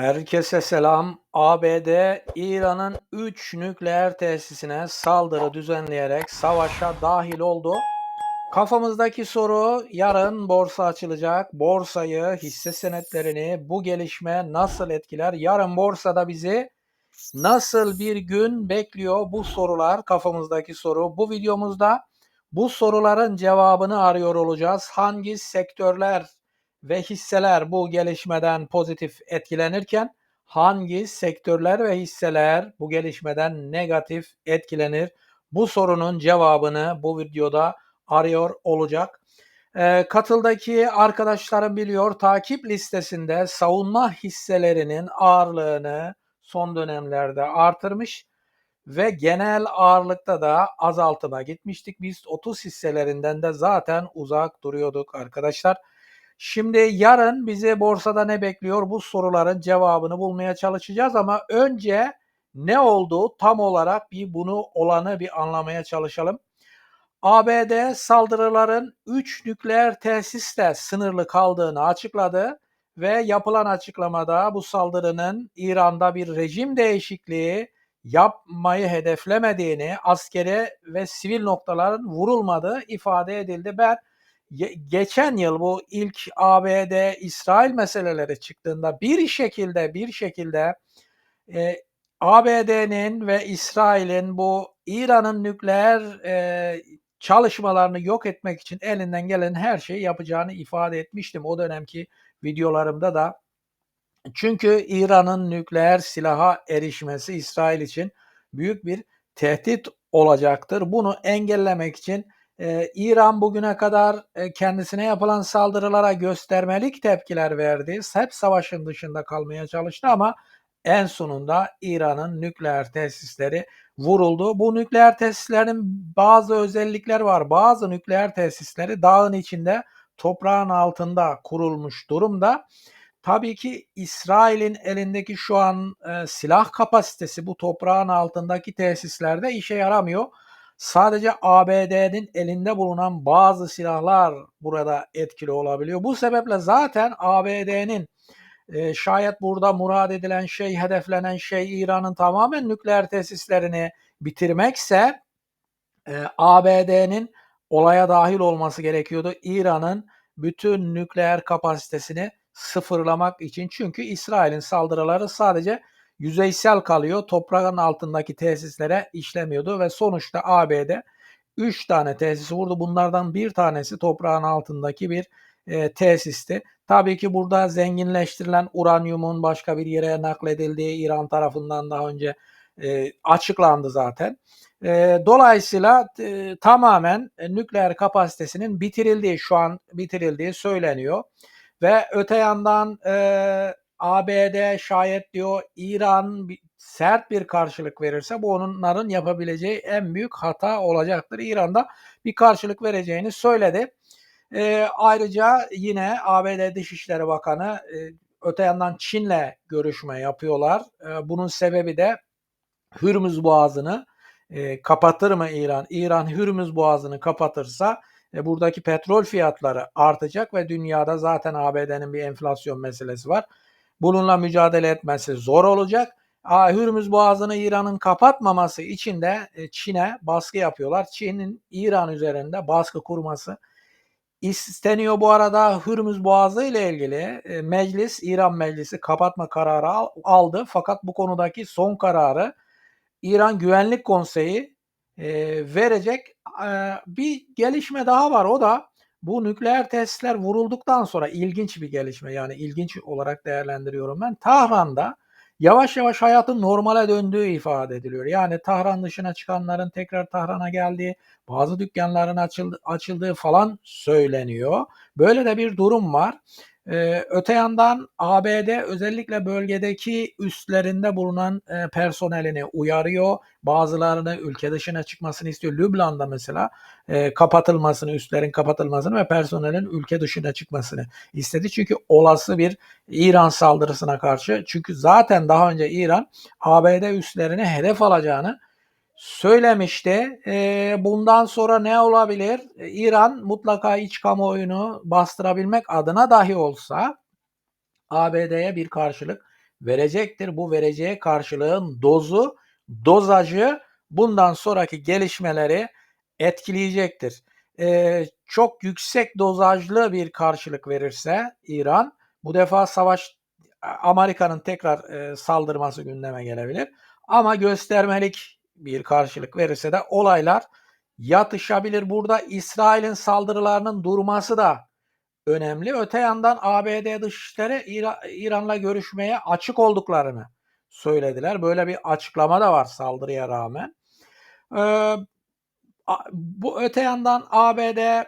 Herkese selam. ABD, İran'ın 3 nükleer tesisine saldırı düzenleyerek savaşa dahil oldu. Kafamızdaki soru yarın borsa açılacak. Borsayı, hisse senetlerini bu gelişme nasıl etkiler? Yarın borsada bizi nasıl bir gün bekliyor? Bu sorular kafamızdaki soru. Bu videomuzda bu soruların cevabını arıyor olacağız. Hangi sektörler ve hisseler bu gelişmeden pozitif etkilenirken hangi sektörler ve hisseler bu gelişmeden negatif etkilenir? Bu sorunun cevabını bu videoda arıyor olacak. E, katıldaki arkadaşlarım biliyor takip listesinde savunma hisselerinin ağırlığını son dönemlerde artırmış ve genel ağırlıkta da azaltıma gitmiştik. Biz 30 hisselerinden de zaten uzak duruyorduk arkadaşlar. Şimdi yarın bizi borsada ne bekliyor? Bu soruların cevabını bulmaya çalışacağız ama önce ne oldu tam olarak bir bunu olanı bir anlamaya çalışalım. ABD saldırıların 3 nükleer tesisle sınırlı kaldığını açıkladı ve yapılan açıklamada bu saldırının İran'da bir rejim değişikliği yapmayı hedeflemediğini, askeri ve sivil noktaların vurulmadığı ifade edildi. Ben geçen yıl bu ilk ABD İsrail meseleleri çıktığında bir şekilde bir şekilde e, ABD'nin ve İsrail'in bu İran'ın nükleer e, çalışmalarını yok etmek için elinden gelen her şeyi yapacağını ifade etmiştim o dönemki videolarımda da. Çünkü İran'ın nükleer silaha erişmesi İsrail için büyük bir tehdit olacaktır. Bunu engellemek için ee, İran bugüne kadar e, kendisine yapılan saldırılara göstermelik tepkiler verdi. Hep savaşın dışında kalmaya çalıştı ama en sonunda İran'ın nükleer tesisleri vuruldu. Bu nükleer tesislerin bazı özellikler var. Bazı nükleer tesisleri dağın içinde toprağın altında kurulmuş durumda. Tabii ki İsrail'in elindeki şu an e, silah kapasitesi bu toprağın altındaki tesislerde işe yaramıyor. Sadece ABD'nin elinde bulunan bazı silahlar burada etkili olabiliyor. Bu sebeple zaten ABD'nin e, şayet burada murad edilen şey, hedeflenen şey İran'ın tamamen nükleer tesislerini bitirmekse e, ABD'nin olaya dahil olması gerekiyordu. İran'ın bütün nükleer kapasitesini sıfırlamak için. Çünkü İsrail'in saldırıları sadece yüzeysel kalıyor. Toprağın altındaki tesislere işlemiyordu ve sonuçta ABD 3 tane tesis vurdu. Bunlardan bir tanesi toprağın altındaki bir e, tesisti. Tabii ki burada zenginleştirilen uranyumun başka bir yere nakledildiği İran tarafından daha önce e, açıklandı zaten. E, dolayısıyla e, tamamen nükleer kapasitesinin bitirildiği şu an bitirildiği söyleniyor. Ve öte yandan e, ABD şayet diyor İran sert bir karşılık verirse bu onların yapabileceği en büyük hata olacaktır. İran'da bir karşılık vereceğini söyledi. E, ayrıca yine ABD Dışişleri Bakanı e, öte yandan Çin'le görüşme yapıyorlar. E, bunun sebebi de Hürmüz Boğazı'nı e, kapatır mı İran? İran Hürmüz Boğazı'nı kapatırsa e, buradaki petrol fiyatları artacak ve dünyada zaten ABD'nin bir enflasyon meselesi var. Bununla mücadele etmesi zor olacak. Hürmüz Boğazı'nı İran'ın kapatmaması için de e, Çin'e baskı yapıyorlar. Çin'in İran üzerinde baskı kurması isteniyor bu arada Hürmüz Boğazı ile ilgili e, meclis, İran meclisi kapatma kararı aldı. Fakat bu konudaki son kararı İran Güvenlik Konseyi e, verecek. Bir gelişme daha var o da bu nükleer tesisler vurulduktan sonra ilginç bir gelişme yani ilginç olarak değerlendiriyorum ben. Tahran'da yavaş yavaş hayatın normale döndüğü ifade ediliyor. Yani Tahran dışına çıkanların tekrar Tahran'a geldiği, bazı dükkanların açıldı, açıldığı falan söyleniyor. Böyle de bir durum var. Ee, öte yandan ABD özellikle bölgedeki üstlerinde bulunan e, personelini uyarıyor. Bazılarını ülke dışına çıkmasını istiyor. Lübnan'da mesela e, kapatılmasını, üstlerin kapatılmasını ve personelin ülke dışına çıkmasını istedi. Çünkü olası bir İran saldırısına karşı. Çünkü zaten daha önce İran ABD üstlerini hedef alacağını söylemişti. E, bundan sonra ne olabilir? E, İran mutlaka iç kamuoyunu bastırabilmek adına dahi olsa ABD'ye bir karşılık verecektir. Bu vereceği karşılığın dozu, dozajı bundan sonraki gelişmeleri etkileyecektir. Ee, çok yüksek dozajlı bir karşılık verirse İran bu defa savaş Amerika'nın tekrar e, saldırması gündeme gelebilir. Ama göstermelik bir karşılık verirse de olaylar yatışabilir. Burada İsrail'in saldırılarının durması da önemli. Öte yandan ABD Dışişleri İran'la görüşmeye açık olduklarını söylediler. Böyle bir açıklama da var saldırıya rağmen. Ee, bu öte yandan ABD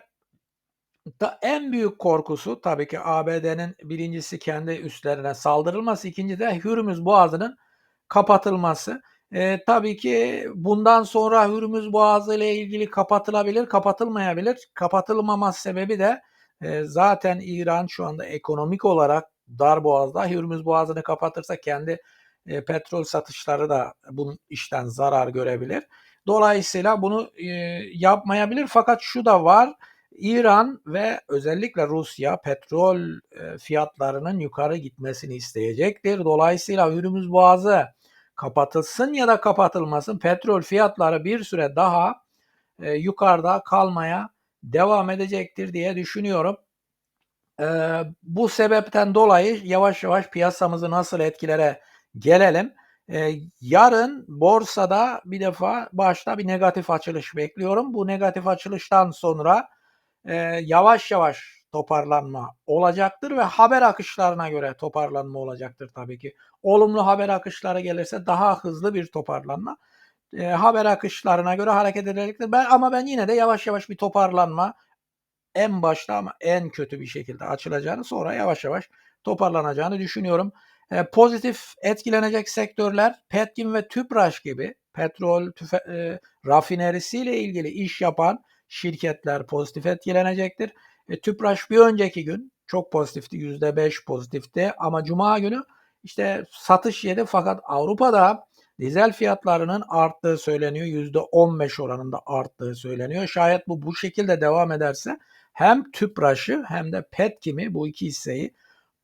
da en büyük korkusu tabii ki ABD'nin birincisi kendi üstlerine saldırılması, ikinci de Hürmüz Boğazı'nın kapatılması. E, tabii ki bundan sonra Hürmüz Boğazı ile ilgili kapatılabilir, kapatılmayabilir. Kapatılmaması sebebi de e, zaten İran şu anda ekonomik olarak dar boğazda. Hürmüz Boğazı'nı kapatırsa kendi e, petrol satışları da bunun işten zarar görebilir. Dolayısıyla bunu e, yapmayabilir. Fakat şu da var. İran ve özellikle Rusya petrol e, fiyatlarının yukarı gitmesini isteyecektir. Dolayısıyla Hürmüz Boğazı kapatılsın ya da kapatılmasın petrol fiyatları bir süre daha e, yukarıda kalmaya devam edecektir diye düşünüyorum. E, bu sebepten dolayı yavaş yavaş piyasamızı nasıl etkilere gelelim. E, yarın borsada bir defa başta bir negatif açılış bekliyorum. Bu negatif açılıştan sonra e, yavaş yavaş toparlanma olacaktır ve haber akışlarına göre toparlanma olacaktır tabii ki. Olumlu haber akışları gelirse daha hızlı bir toparlanma. E, haber akışlarına göre hareket edilecektir. Ben ama ben yine de yavaş yavaş bir toparlanma en başta ama en kötü bir şekilde açılacağını sonra yavaş yavaş toparlanacağını düşünüyorum. E, pozitif etkilenecek sektörler Petkim ve Tüpraş gibi petrol tüfe, e, rafinerisiyle ilgili iş yapan şirketler pozitif etkilenecektir. E, Tüpraş bir önceki gün çok pozitifti, %5 pozitifti ama Cuma günü işte satış yedi fakat Avrupa'da dizel fiyatlarının arttığı söyleniyor. %15 oranında arttığı söyleniyor. Şayet bu bu şekilde devam ederse hem Tüpraş'ı hem de Petkim'i bu iki hisseyi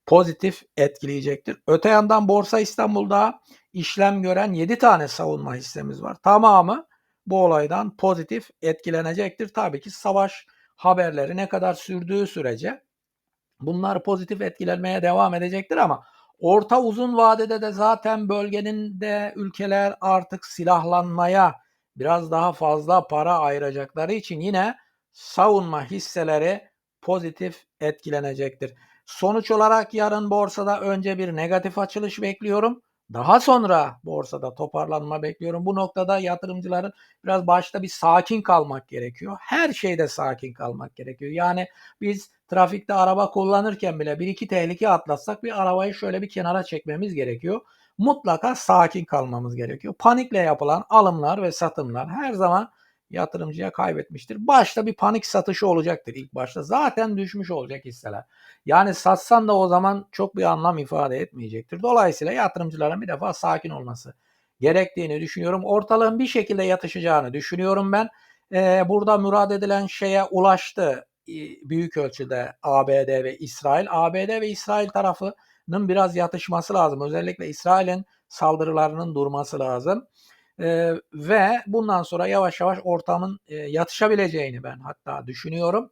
pozitif etkileyecektir. Öte yandan Borsa İstanbul'da işlem gören 7 tane savunma hissemiz var. Tamamı bu olaydan pozitif etkilenecektir. Tabii ki savaş haberleri ne kadar sürdüğü sürece bunlar pozitif etkilenmeye devam edecektir ama orta uzun vadede de zaten bölgenin de ülkeler artık silahlanmaya biraz daha fazla para ayıracakları için yine savunma hisseleri pozitif etkilenecektir. Sonuç olarak yarın borsada önce bir negatif açılış bekliyorum. Daha sonra borsada toparlanma bekliyorum. Bu noktada yatırımcıların biraz başta bir sakin kalmak gerekiyor. Her şeyde sakin kalmak gerekiyor. Yani biz trafikte araba kullanırken bile bir iki tehlike atlatsak bir arabayı şöyle bir kenara çekmemiz gerekiyor. Mutlaka sakin kalmamız gerekiyor. Panikle yapılan alımlar ve satımlar her zaman yatırımcıya kaybetmiştir. Başta bir panik satışı olacaktır ilk başta. Zaten düşmüş olacak hisseler. Yani satsan da o zaman çok bir anlam ifade etmeyecektir. Dolayısıyla yatırımcıların bir defa sakin olması gerektiğini düşünüyorum. Ortalığın bir şekilde yatışacağını düşünüyorum ben. Ee, burada murad edilen şeye ulaştı e, büyük ölçüde ABD ve İsrail. ABD ve İsrail tarafının biraz yatışması lazım. Özellikle İsrail'in saldırılarının durması lazım. Ee, ve bundan sonra yavaş yavaş ortamın e, yatışabileceğini ben hatta düşünüyorum.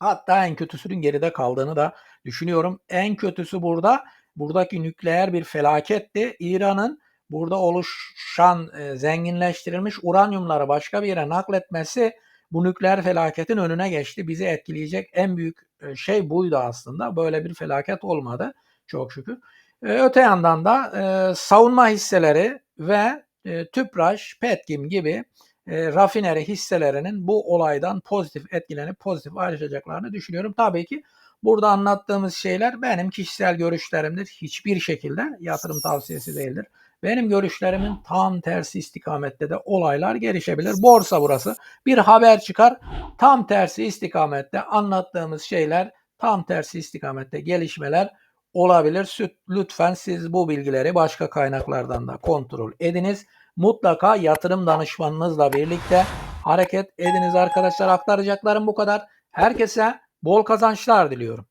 Hatta en kötüsünün geride kaldığını da düşünüyorum. En kötüsü burada buradaki nükleer bir felaketti. İran'ın burada oluşan e, zenginleştirilmiş uranyumları başka bir yere nakletmesi bu nükleer felaketin önüne geçti. Bizi etkileyecek en büyük e, şey buydu aslında. Böyle bir felaket olmadı çok şükür. E, öte yandan da e, savunma hisseleri ve e, Tüpraş, Petkim gibi e, rafineri hisselerinin bu olaydan pozitif etkilenip pozitif ayrışacaklarını düşünüyorum. Tabii ki burada anlattığımız şeyler benim kişisel görüşlerimdir. Hiçbir şekilde yatırım tavsiyesi değildir. Benim görüşlerimin tam tersi istikamette de olaylar gelişebilir. Borsa burası. Bir haber çıkar. Tam tersi istikamette anlattığımız şeyler tam tersi istikamette gelişmeler olabilir. Lütfen siz bu bilgileri başka kaynaklardan da kontrol ediniz mutlaka yatırım danışmanınızla birlikte hareket ediniz arkadaşlar. Aktaracaklarım bu kadar. Herkese bol kazançlar diliyorum.